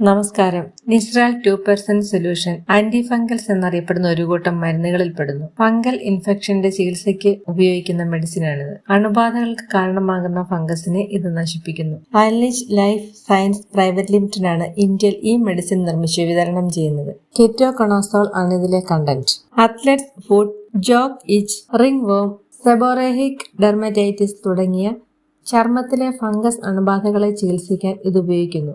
നമസ്കാരം. Nizral two percent solution anti fungals എന്നറിയപ്പെടുന്ന ഒരു കൂട്ടം മരുന്നുകളിൽ പെടുന്നു. ഫംഗൽ ഇൻഫെക്ഷന്റെ ചികിത്സയ്ക്ക് ഉപയോഗിക്കുന്ന മെഡിസിനാണിത് അണുബാധകൾക്ക് കാരണമാകുന്ന ഫംഗസിനെ ഇത് നശിപ്പിക്കുന്നു. അലിജ് ലൈഫ് സയൻസ് പ്രൈവറ്റ് ലിമിറ്റഡ് ആണ് ഇന്ത്യയിൽ ഈ മെഡിസിൻ നിർമ്മിച്ച് വിതരണം ചെയ്യുന്നത്. കെറ്റോകൊണോസോൾ ആണ് ഇതിലെ content athlete's foot jock itch ringworm seborrheic dermatitis തുടങ്ങിയ ചർമ്മത്തിലെ ഫംഗസ് അണുബാധകളെ ചികിത്സിക്കാൻ ഇത് ഉപയോഗിക്കുന്നു.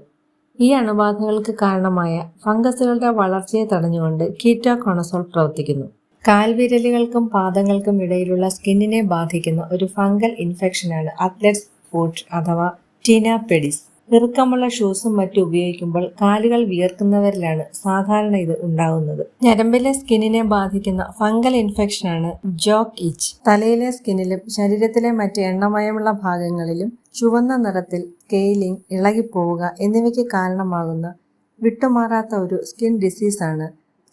ഈ അണുബാധകൾക്ക് കാരണമായ ഫംഗസുകളുടെ വളർച്ചയെ തടഞ്ഞുകൊണ്ട് കീറ്റോകോണസോൾ പ്രവർത്തിക്കുന്നു. കാൽവിരലുകൾക്കും പാദങ്ങൾക്കും ഇടയിലുള്ള സ്കിന്നിനെ ബാധിക്കുന്ന ഒരു ഫംഗൽ ഇൻഫെക്ഷനാണ് അത്ലറ്റ്സ് ഫുഡ് അഥവാ ടീനാപെഡിസ്. ഇറുക്കമുള്ള ഷൂസും മറ്റും ഉപയോഗിക്കുമ്പോൾ കാലുകൾ വിയർക്കുന്നവരിലാണ് സാധാരണ ഇത് ഉണ്ടാകുന്നത് ഞരമ്പിലെ സ്കിന്നിനെ ബാധിക്കുന്ന ഫംഗൽ ഇൻഫെക്ഷനാണ് ജോക്ക് ഇച്ച്. തലയിലെ സ്കിന്നിലും ശരീരത്തിലെ മറ്റ് എണ്ണമയമുള്ള ഭാഗങ്ങളിലും ചുവന്ന നിറത്തിൽ സ്കെയിലിംഗ് ഇളകിപ്പോവുക എന്നിവയ്ക്ക് കാരണമാകുന്ന വിട്ടുമാറാത്ത ഒരു സ്കിൻ ഡിസീസാണ്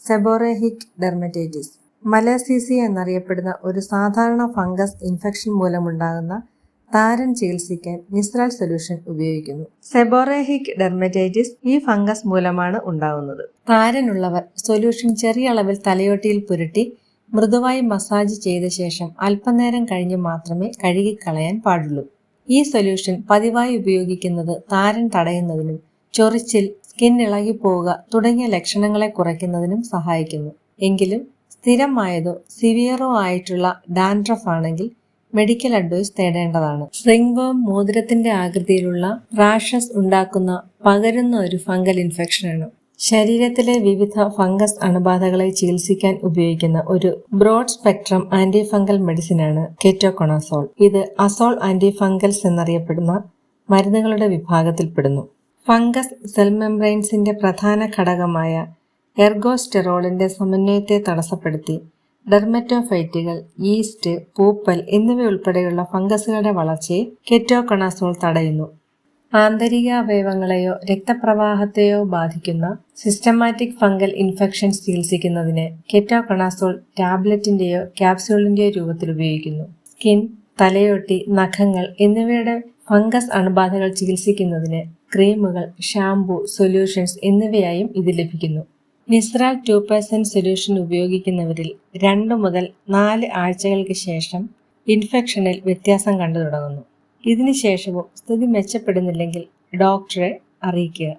സെബോറേഹിക് ഡെർമറ്റൈറ്റിസ്. മലസീസി എന്നറിയപ്പെടുന്ന ഒരു സാധാരണ ഫംഗസ് ഇൻഫെക്ഷൻ മൂലമുണ്ടാകുന്ന താരൻ ചികിത്സിക്കാൻ നിസ്രാൽ സൊല്യൂഷൻ ഉപയോഗിക്കുന്നു. സെബോറേഹിക് ഡെർമറ്റൈറ്റിസ് ഈ ഫംഗസ് മൂലമാണ് ഉണ്ടാകുന്നത്. താരനുള്ളവർ സൊല്യൂഷൻ ചെറിയ അളവിൽ തലയോട്ടിയിൽ പുരട്ടി മൃദുവായി മസാജ് ചെയ്ത ശേഷം അല്പനേരം കഴിഞ്ഞ് മാത്രമേ കഴുകിക്കളയാൻ പാടുള്ളൂ. ഈ സൊല്യൂഷൻ പതിവായി ഉപയോഗിക്കുന്നത് താരൻ തടയുന്നതിനും ചൊറിച്ചിൽ സ്കിൻ ഇളകിപ്പോവുക തുടങ്ങിയ ലക്ഷണങ്ങളെ കുറയ്ക്കുന്നതിനും സഹായിക്കുന്നു. എങ്കിലും സ്ഥിരമായതോ സിവിയറോ ആയിട്ടുള്ള ഡാൻഡ്രഫ് ആണെങ്കിൽ മെഡിക്കൽ അഡ്വൈസ് തേടേണ്ടതാണ്. റിംഗ്വേം മോതിരത്തിന്റെ ആകൃതിയിലുള്ള റാഷസ് ഉണ്ടാക്കുന്ന പകരുന്ന ഒരു ഫംഗൽ ഇൻഫെക്ഷനാണ്. ശരീരത്തിലെ വിവിധ ഫംഗസ് അണുബാധകളെ ചികിത്സിക്കാൻ ഉപയോഗിക്കുന്ന ഒരു ബ്രോഡ് സ്പെക്ട്രം ആന്റി ഫംഗൽ മെഡിസിനാണ് കെറ്റോകൊണസോൾ. ഇത് അസോൾ ആന്റി ഫംഗൽസ് എന്നറിയപ്പെടുന്ന മരുന്നുകളുടെ വിഭാഗത്തിൽപ്പെടുന്നു. ഫംഗസ് സെൽ മെംബ്രെയിൻസിന്റെ പ്രധാന ഘടകമായ എർഗോസ്റ്റെറോളിന്റെ സമന്വയത്തെ തടസ്സപ്പെടുത്തി ഡെർമറ്റോഫൈറ്റുകൾ ഈസ്റ്റ് പൂപ്പൽ എന്നിവയുൾപ്പെടെയുള്ള ഫംഗസുകളുടെ വളർച്ചയെ കെറ്റോകൊണസോൾ തടയുന്നു. ആന്തരിക അവയവങ്ങളെയോ രക്തപ്രവാഹത്തെയോ ബാധിക്കുന്ന സിസ്റ്റമാറ്റിക് ഫംഗൽ ഇൻഫെക്ഷൻസ് ചികിത്സിക്കുന്നതിന് കെറ്റോകണാസോൾ ടാബ്ലറ്റിന്റെയോ ക്യാപ്സ്യൂളിന്റെയോ രൂപത്തിൽ ഉപയോഗിക്കുന്നു. സ്കിൻ തലയോട്ടി നഖങ്ങൾ എന്നിവയുടെ ഫംഗസ് അണുബാധകൾ ചികിത്സിക്കുന്നതിന് ക്രീമുകൾ ഷാംപൂ സൊല്യൂഷൻസ് എന്നിവയായും ഇത് ലഭിക്കുന്നു. നിസ്രാൽ ടു പെർസെന്റ് സൊല്യൂഷൻ ഉപയോഗിക്കുന്നവരിൽ രണ്ട് മുതൽ നാല് ആഴ്ചകൾക്ക് ശേഷം ഇൻഫെക്ഷനിൽ വ്യത്യാസം കണ്ടു തുടങ്ങുന്നു ഇതിനുശേഷവും സ്ഥിതി മെച്ചപ്പെടുന്നില്ലെങ്കിൽ ഡോക്ടറെ അറിയിക്കുക.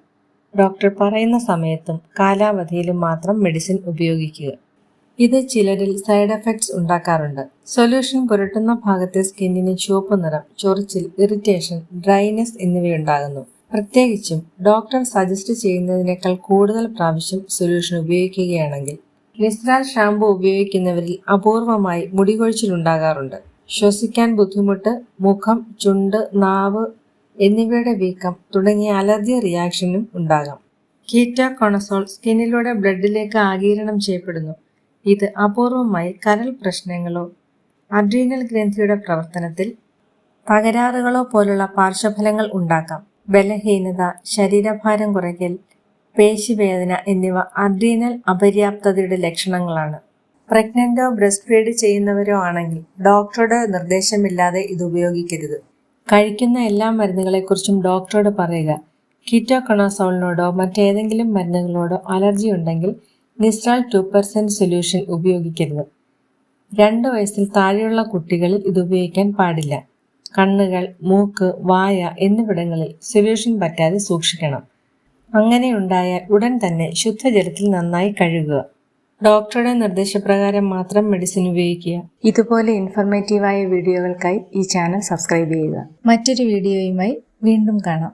ഡോക്ടർ പറയുന്ന സമയത്തും കാലാവധിയിലും മാത്രം മെഡിസിൻ ഉപയോഗിക്കുക. ഇത് ചിലരിൽ സൈഡ് എഫക്ട്സ് ഉണ്ടാക്കാറുണ്ട്. സൊല്യൂഷൻ പുരട്ടുന്ന ഭാഗത്തെ സ്കിന്നിന് ചുവപ്പ് നിറം ചൊറിച്ചിൽ ഇറിറ്റേഷൻ ഡ്രൈനെസ് എന്നിവയുണ്ടാകുന്നു. പ്രത്യേകിച്ചും ഡോക്ടർ സജസ്റ്റ് ചെയ്യുന്നതിനേക്കാൾ കൂടുതൽ പ്രാവശ്യം സൊല്യൂഷൻ ഉപയോഗിക്കുകയാണെങ്കിൽ ലിസ്രാൽ ഷാംപൂ ഉപയോഗിക്കുന്നവരിൽ അപൂർവമായി മുടികൊഴിച്ചിലുണ്ടാകാറുണ്ട്. ശ്വസിക്കാൻ ബുദ്ധിമുട്ട് മുഖം ചുണ്ട് നാവ് എന്നിവയുടെ വീക്കം തുടങ്ങിയ അലർജി റിയാക്ഷനും ഉണ്ടാകാം. കീറ്റാകോണസോൾ സ്കിന്നിലൂടെ ബ്ലഡിലേക്ക് ആഗീരണം ചെയ്യപ്പെടുന്നു. ഇത് അപൂർവമായി കരൾ പ്രശ്നങ്ങളോ അഡ്രീനൽ ഗ്രന്ഥിയുടെ പ്രവർത്തനത്തിൽ തകരാറുകളോ പോലുള്ള പാർശ്വഫലങ്ങൾ ഉണ്ടാക്കാം. ബലഹീനത ശരീരഭാരം കുറയ്ക്കൽ പേശിവേദന എന്നിവ അഡ്രീനൽ അപര്യാപ്തതയുടെ ലക്ഷണങ്ങളാണ്. പ്രഗ്നന്റോ ബ്രസ്റ്റ് ഫീഡ് ചെയ്യുന്നവരോ ആണെങ്കിൽ ഡോക്ടറുടെ നിർദ്ദേശമില്ലാതെ ഇത് ഉപയോഗിക്കരുത്. കഴിക്കുന്ന എല്ലാ മരുന്നുകളെക്കുറിച്ചും ഡോക്ടറോട് പറയുക. കീറ്റോകണോസോളിനോടോ മറ്റേതെങ്കിലും മരുന്നുകളോടോ അലർജി ഉണ്ടെങ്കിൽ നിസ്ട്രാൽ ടു പെർസെന്റ് സൊല്യൂഷൻ ഉപയോഗിക്കരുത്. രണ്ട് വയസ്സിൽ താഴെയുള്ള കുട്ടികളിൽ ഇത് ഉപയോഗിക്കാൻ പാടില്ല. കണ്ണുകൾ മൂക്ക് വായ എന്നിവിടങ്ങളിൽ സൊല്യൂഷൻ പറ്റാതെ സൂക്ഷിക്കണം. അങ്ങനെയുണ്ടായാൽ ഉടൻ തന്നെ ശുദ്ധജലത്തിൽ നന്നായി കഴുകുക. ഡോക്ടറുടെ നിർദ്ദേശപ്രകാരം മാത്രം മെഡിസിൻ ഉപയോഗിക്കുക. ഇതുപോലെ ഇൻഫർമേറ്റീവായ വീഡിയോകൾക്കായി ഈ ചാനൽ സബ്സ്ക്രൈബ് ചെയ്യുക. മറ്റൊരു വീഡിയോയുമായി വീണ്ടും കാണാം.